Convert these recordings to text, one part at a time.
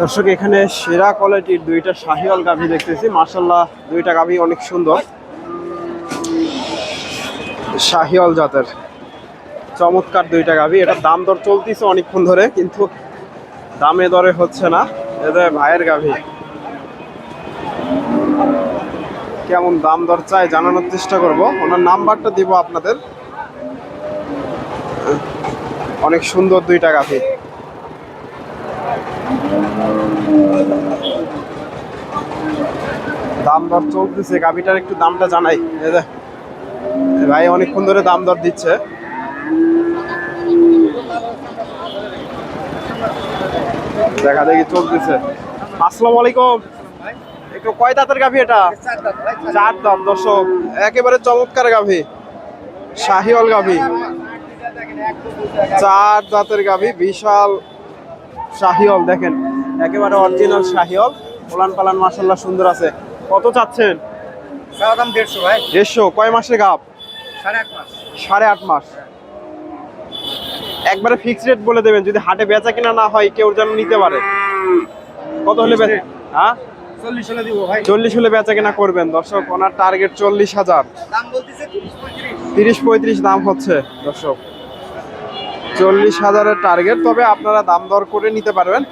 দর্শক, এখানে সেরা কোয়ালিটির দুইটা শাহিওয়াল গাভি দেখতেছি। মার্শাল্লাহ দুইটা গাভি অনেক সুন্দর। শাহিওয়াল জাতের। চমৎকার দুইটা গাভি। এটার দাম দর চলতেছে অনেকক্ষণ ধরে, কিন্তু দামে দরে হচ্ছে না। এদের ভাইয়ের গাভি। কেমন দাম দর চাই জানানোর চেষ্টা করব। ওনার নাম্বারটা দিব আপনাদের। অনেক সুন্দর দুইটা গাভি দাম দর চলতেছে, গাভিটার একটু দামটা জানাই। ভাই অনেকক্ষণ ধরে দাম দর দিচ্ছে। দেখা দেখি চলতেছে। আসসালামু আলাইকুম। একটু কয় দাঁতের গাভি এটা? চার দাম দর্শক। একেবারে চমৎকার গাভি। শাহিওয়াল গাভি। চার দাঁতের গাভি বিশাল শাহিওল দেখেন। একেবারে অরিজিনাল শাহিওল পোলান পালান মাসাল্লাহ সুন্দর আছে। কত চাচ্ছেন? দাম দেড়শো ভাই। দেড়শো। কয় মাসের গাপ সাড়ে আট মাস। একবারে ফিক্সড রেট বলে দেবেন। যদি হাটে বেচা কিনা না হয় কেউ যেন নিতে পারে। কত হলে বেচা? হ্যাঁ? চল্লিশ হলে বেচা কিনা করবেন। দর্শক ওনার টার্গেট চল্লিশ হাজার। তিরিশ পঁয়ত্রিশ। দাম হচ্ছে দর্শক। চল্লিশ হাজারের টার্গেট তবে আপনারা দাম দর করে নিতে পারবেন।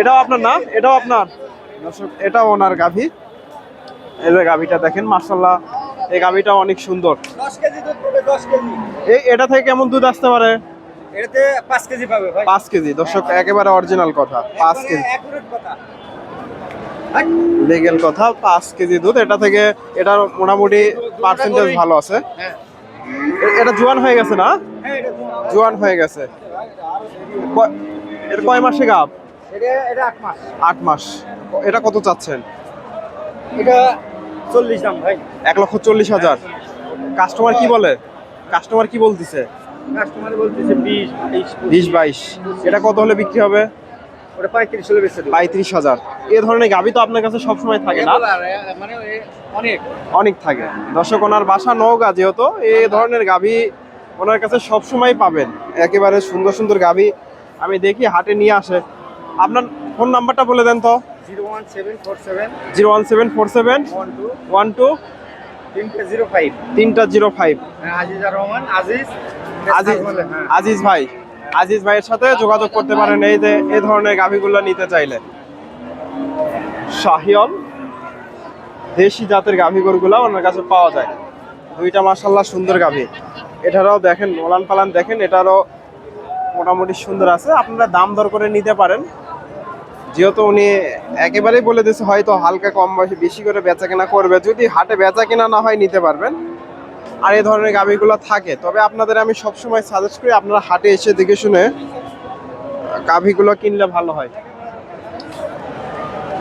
এটাও আপনার না এটাও আপনার? দর্শক এটাও ওনার গাভী। এই যে গাভীটা দেখেন মার্শাল্লাহ এই গাভীটা অনেক সুন্দর। এই এটা থেকে কেমন দুধ আসতে পারে? এটাতে পাঁচ কেজি পাবে পাঁচ কেজি দর্শক একেবারে অরিজিনাল কথা পাঁচ কেজি। লিগেল কথা পাঁচ কেজি দুধ এটা থেকে এটার মোটামুটি পার্সেন্টেজ ভালো আছে। এটা জোয়ান হয়ে গেছে না? জোয়ান হয়ে গেছে। এটা কয় মাসে গাব? আট মাস। আট মাস। এটা কত চাচ্ছেন? এটা চল্লিশ দাম ভাই। এক লক্ষ চল্লিশ হাজার। কাস্টমার কি বলে? কাস্টমার কি বলতেছে? কাস্টমার বলতেছে বিশ বিশ বাইশ। এটা কত হলে বিক্রি হবে? ওটা পঁয়ত্রিশ হলে বেশি পঁয়ত্রিশ হাজার। এ ধরনের গাভি তো আপনার কাছে সবসময় থাকে না? মানে অনেক। অনেক থাকে। দর্শক ওনার বাসা নওগাঁ যেহেতু এই ধরনের গাভি ওনার কাছে সবসময় পাবেন। একেবারে সুন্দর সুন্দর গাভি আমি দেখি হাটে নিয়ে আসে। আপনার ফোন নাম্বারটা বলে দেন তো। Zero one seven four seven zero one seven four seven one two one two তিনটে জিরো ফাইভ। তিনটা জিরো ফাইভ। আজিজা রহমান আজিজ। আজিজ হ্যাঁ। আজিজ ভাই। আজিজ ভাইয়ের সাথে যোগাযোগ করতে পারেন এই যে, এই ধরনের গাভিগুলো নিতে চাইলে। শাহিয়ল দেশি জাতের গাভি গরুগুলো ওনার কাছে পাওয়া যায়। দুইটা মাসাল্লাহ সুন্দর গাভী। এটারও দেখেন, নোলান পালান দেখেন, এটারও মোটামুটি সুন্দর আছে। আপনারা দাম দর করে নিতে পারেন। যেহেতু উনি একেবারেই বলে দিয়েছে, হয়তো হালকা কম বয়সে বেশি করে বেচা কেনা করবে। যদি হাটে বেচা কেনা না হয়, নিতে পারবেন। আর এই ধরনের গাভিগুলো থাকে। তবে আপনাদের আমি সবসময় সাজেস্ট করি, আপনারা হাটে এসে দেখে শুনে গাভিগুলো কিনলে ভালো হয়।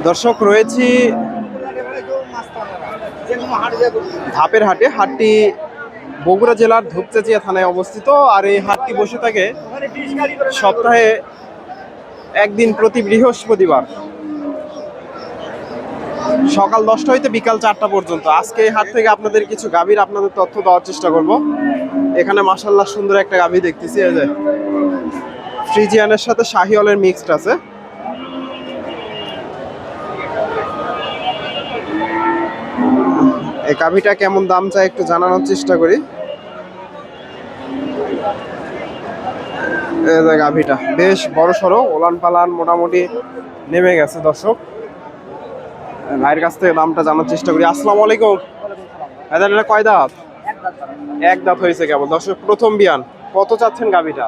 দর্শক, রয়েছি ধাপের হাটে। হাটটি বগুড়া জেলার ধূপচাচিয়া থানায় অবস্থিত আর এই হাটটি বসে থাকে সপ্তাহে একদিন প্রতি বৃহস্পতিবার। সকাল দশটা হইতে বিকাল চারটা পর্যন্ত। আজকে এই হাট থেকে আপনাদের কিছু গাভীর আপনাদের তথ্য দেওয়ার চেষ্টা করব। এখানে মাসাল্লাহ সুন্দর একটা গাভী দেখতেছি, এই যে। ফ্রিজিয়ানের সাথে শাহিওয়ালের মিক্সড আছে। এই গাভীটা কেমন দাম চাই একটু জানানোর চেষ্টা করি। গাভীটা, বেশ বড় সড়ো ওলান পালান মোটামুটি নেমে গেছে দর্শক। ভাইয়ের কাছ থেকে দামটা জানার চেষ্টা করি। আসসালামু আলাইকুম। হায়দার এটা কয় দাঁত? এক দাঁত হয়েছে কেবল। দর্শক, প্রথম বিয়ান। কত চাচ্ছেন গাভীটা?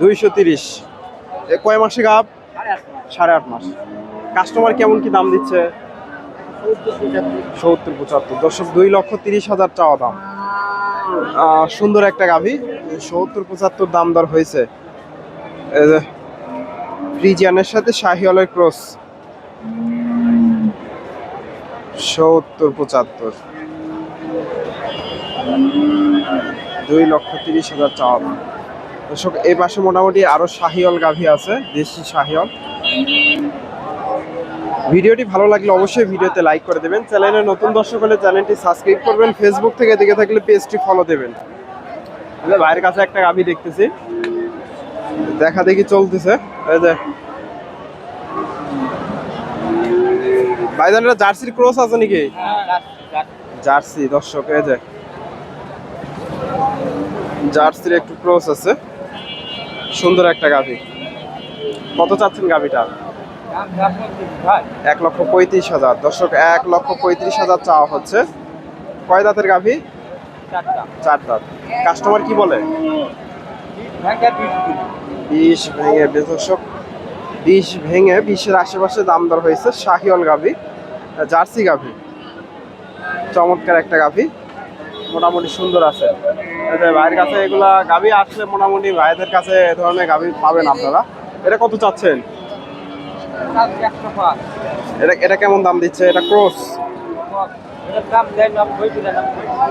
দুইশো তিরিশ। কয় মাসে গাভ সাড়ে আট মাস। কাস্টমার কেমন কি দাম দিচ্ছে? সত্তর পঁচাত্তর। দর্শক, দুই লক্ষ তিরিশ হাজার চাওয়া দাম। সুন্দর একটা গাভী। সত্তর পঁচাত্তর দাম দর হয়েছে। ফ্রিজিয়ানের সাথে শাহিওয়ালের ক্রস। সত্তর পঁচাত্তর। দুই লক্ষ তিরিশ হাজার চাওয়া দাম দর্শক, এই পাশে মোটামুটি আরও শাহিওল গাভী আছে, দেশি শাহিওল ভিডিওটি ভালো লাগলে অবশ্যই ভিডিওতে লাইক করে দেবেন। চ্যানেলে নতুন দর্শক হলে চ্যানেলটি সাবস্ক্রাইব করবেন। ফেসবুক থেকে দেখে থাকলে পেজটি ফলো দেবেন। ভাইয়ের কাছে একটা গাভি দেখতেছি। দেখা দেখি চলতেছে। এই যে ভাইজানের জার্সির ক্রস আছে নাকি? জার্সি দর্শক এই যে। জার্সির একটু ক্রস আছে। সুন্দর একটা গাভি। কত চাচ্ছেন গাভিটা? এক লক্ষ পঁয়ত্রিশ হাজার। দর্শক এক লক্ষ পঁয়ত্রিশ হাজার চাওয়া হচ্ছে। কয় দাঁতের গাভি? চার দাঁত। কাস্টমার কি বলে? বিষ ভেঙে দর্শক বিষ ভেঙে বিশের আশেপাশে দাম দর হয়েছে শাহিওল গাভি, জার্সি গাভি। চমৎকার একটা গাভি। মোটামুটি সুন্দর আছে। ভাইয়ের কাছে এগুলা গাভি আসলে মোটামুটি ভাইদের কাছে এ ধরনের গাভি পাবেন আপনারা। এটা কত চাচ্ছেন? এটা এটা কেমন দাম দিচ্ছে? এটা ক্রস?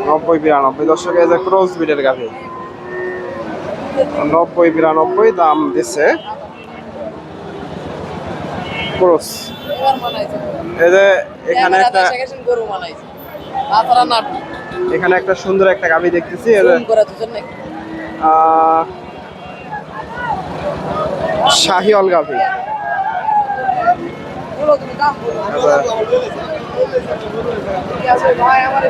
নব্বই বিরানব্বই। দর্শক, এই যে ক্রস বিডের গাভি। নব্বই বিরানব্বই দাম দিচ্ছে। ক্রস। এই যে এখানে একটা এখানে একটা সুন্দর একটা গাভি দেখতেছি দুজন নাকি গাভি ভাই, আমার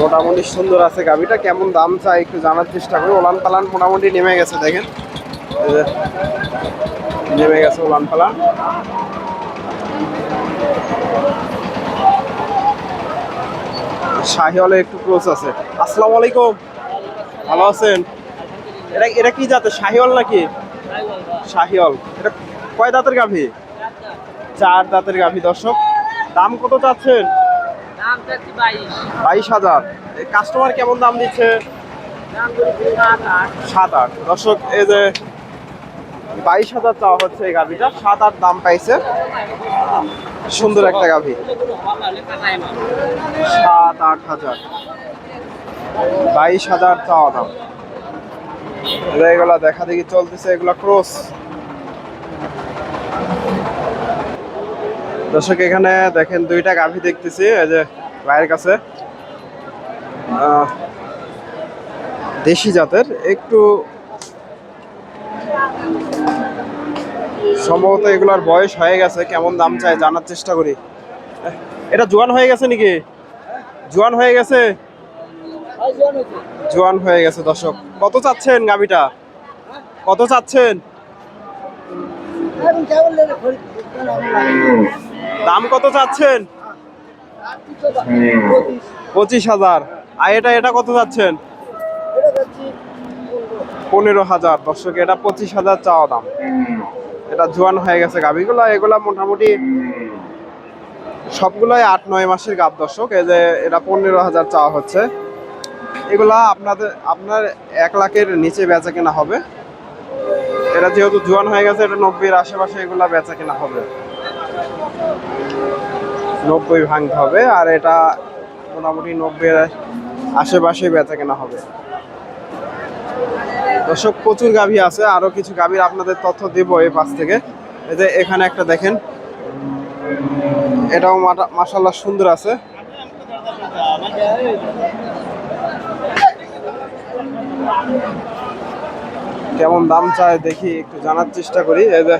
মোটামুটি সুন্দর আছে গাভিটা কেমন দাম চাই একটু জানার চেষ্টা করি। ওলান পালান মোটামুটি নেমে গেছে, দেখেন। নেমে গেছে ওলান পালান। শাহিওয়ালে একটু ক্লোজ আছে। আসসালামু আলাইকুম। ভালো আছেন? এটা এটা কি জাতের? শাহিওয়াল নাকি? শাহিওয়াল। এটা কয় দাঁতের গাভি? চার দাঁতের গাভি, দর্শক। দাম কত চাচ্ছেন? বাইশ। হাজার। কাস্টমার কেমন দাম দিচ্ছে? সাত আট। দর্শক এই যে বাইশ হাজার চাওয়া হচ্ছে এই গাভিটা সাত আট দাম পাইছে। সুন্দর একটা গাভি। সাত আট হাজার। বাইশ হাজার চাওয়া দাম। এগুলা দেখা দেখি চলতেছে এগুলা ক্রস। দর্শক, এখানে দেখেন দুইটা গাভি দেখতেছি, এই যে ভাইয়ের কাছে। দেশি জাতের, একটু সম্ভবত এগুলার বয়স হয়ে গেছে, কেমন দাম চাই জানার চেষ্টা করি। এটা জোয়ান হয়ে গেছে নাকি? জোয়ান হয়ে গেছে? জোয়ান হয়ে গেছে, দর্শক। কত চাচ্ছেন গাভিটা? কত চাচ্ছেন? দাম কত চাচ্ছেন? পঁচিশ হাজার। আর এটা এটা কত চাচ্ছেন? পনেরো হাজার। দর্শক, এটা পঁচিশ হাজার চাওয়া দাম। এটা জোয়ান হয়ে গেছে গাভিগুলো এগুলা মোটামুটি সবগুলোই আট, নয় মাসের গাব দর্শক। এই যে এটা পনেরো হাজার চাওয়া হচ্ছে। এগুলা আপনাদের, আপনার এক লাখের নিচে বেচা কেনা হবে। এটা যেহেতু জোয়ান হয়ে গেছে, এটা নব্বইয়ের আশেপাশে এগুলা বেচা কেনা হবে। নব্বই ভাঙতে হবে, আর এটা মোটামুটি নব্বইয়ের আশেপাশে বেচা কেনা হবে। দর্শক, প্রচুর গাভী আছে, আরও কিছু গাভীর আপনাদের তথ্য দেবো এই পাশ থেকে। এই যে এখানে একটা দেখেন, এটাও মাসাল্লাহ সুন্দর আছে। কেমন দাম চায় দেখি, একটু জানার চেষ্টা করি। এই যে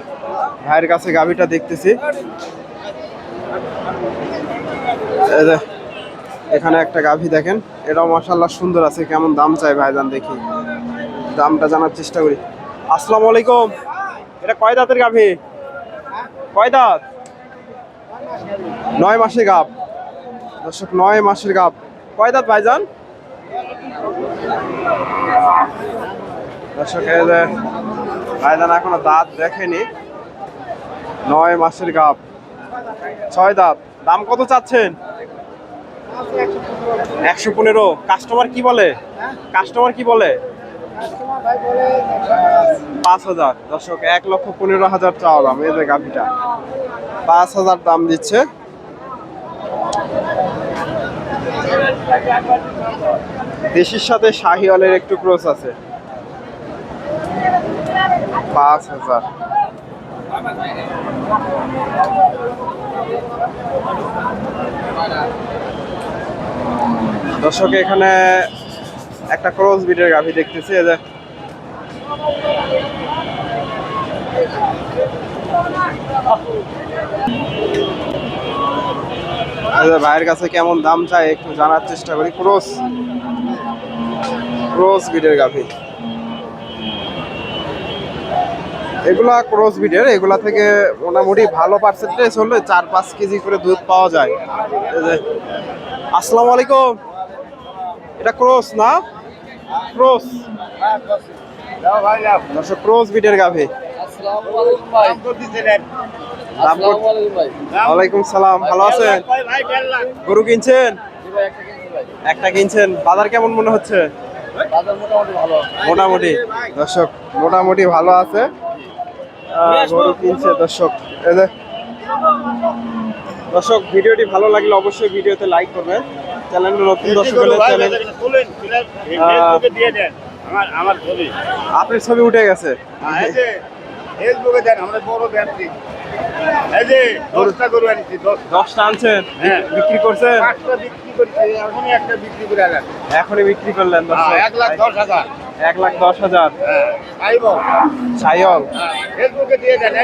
ভাইয়ের কাছে গাভীটা দেখতেছি। এখানে একটা গাভী দেখেন। এটাও মাসাল্লাহ সুন্দর আছে, কেমন দাম চায় ভাইজান দেখি। দামটা জানার চেষ্টা করি। আসসালামু আলাইকুম। এটা কয় দাঁতের গাভী? কয় দাঁত? নয় মাসের গাব দর্শক, নয় মাসের গাব কয় দাঁত ভাইজান? দর্শক ভাইজান এখনও দাঁত দেখেনি। নয় মাসের গাব ছয় দাঁত। দাম কত চাচ্ছেন? একশো পনেরো। কাস্টমার কি বলে? কাস্টমার কি বলে? পাঁচ হাজার। দর্শক, এক লক্ষ পনেরো হাজার চাওয়া দাম, এই যে গাভিটা। পাঁচ হাজার দাম দিচ্ছে। দেশির সাথে শাহিওয়ালের একটু ক্রস আছে। পাঁচ হাজার। দর্শক, এখানে একটা ক্রস বিটের গাভি দেখতেছি যে। ভাইয়ের কাছে কেমন দাম চাই একটু জানার চেষ্টা করি। ক্রস ক্রস বিটের গাভি। এগুলা ক্রস বিটের এগুলা থেকে মোটামুটি ভালো পার্সেন্টেজ হলে চার পাঁচ কেজি করে দুধ পাওয়া যায়। আসসালামু আলাইকুম। এটা ক্রস না? ক্রস দর্শক ক্রস বিটের গাভি। ওয়ালাইকুম সালাম ভালো আছেন? গরু কিনছেন? একটা কিনছেন। বাজার কেমন মনে হচ্ছে? মোটামুটি ভালো। দর্শক মোটামুটি ভালো আছে। গরু কিনছে দর্শক। দর্শক ভিডিওটি ভালো লাগলে অবশ্যই ভিডিওতে লাইক করবেন। চ্যানেলটা নতুন দর্শক হলে চ্যানেল আমার আমার ছবি। আপনার ছবি উঠে গেছে। এই যে ফেসবুকে দেন আমরা বড় ব্যবসায়ী এই যে দশটা গরু আনছি দশটা আনছেন? হ্যাঁ। বিক্রি করছেন? পাঁচটা বিক্রি করছি এখনই একটা বিক্রি করে আনেন। এখনই বিক্রি করলেন দর্শক। এক লাখ দশ হাজার। এক লাখ দশ হাজার। হ্যাঁ আইব সাইল ফেসবুকে দিয়ে দেন।